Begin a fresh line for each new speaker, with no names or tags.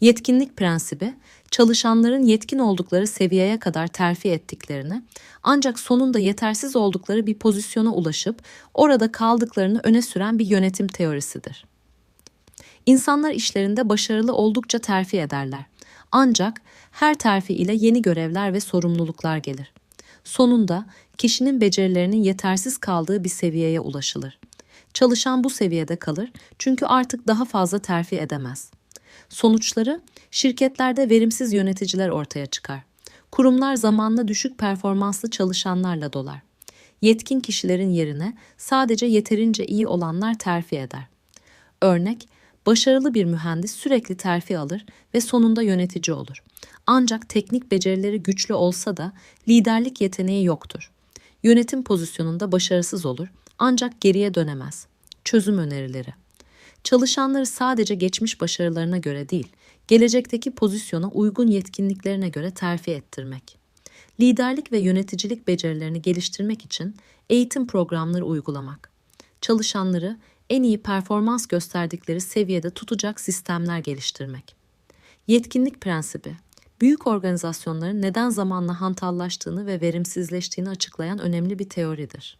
Yetkinlik prensibi, çalışanların yetkin oldukları seviyeye kadar terfi ettiklerini, ancak sonunda yetersiz oldukları bir pozisyona ulaşıp orada kaldıklarını öne süren bir yönetim teorisidir. İnsanlar işlerinde başarılı oldukça terfi ederler. Ancak her terfi ile yeni görevler ve sorumluluklar gelir. Sonunda kişinin becerilerinin yetersiz kaldığı bir seviyeye ulaşılır. Çalışan bu seviyede kalır çünkü artık daha fazla terfi edemez. Sonuçları şirketlerde verimsiz yöneticiler ortaya çıkar. Kurumlar zamanla düşük performanslı çalışanlarla dolar. Yetkin kişilerin yerine sadece yeterince iyi olanlar terfi eder. Örnek, başarılı bir mühendis sürekli terfi alır ve sonunda yönetici olur. Ancak teknik becerileri güçlü olsa da liderlik yeteneği yoktur. Yönetim pozisyonunda başarısız olur ancak geriye dönemez. Çözüm önerileri Çalışanları sadece geçmiş başarılarına göre değil, gelecekteki pozisyona uygun yetkinliklerine göre terfi ettirmek. Liderlik ve yöneticilik becerilerini geliştirmek için eğitim programları uygulamak. Çalışanları en iyi performans gösterdikleri seviyede tutacak sistemler geliştirmek. Yetkinlik prensibi, büyük organizasyonların neden zamanla hantallaştığını ve verimsizleştiğini açıklayan önemli bir teoridir.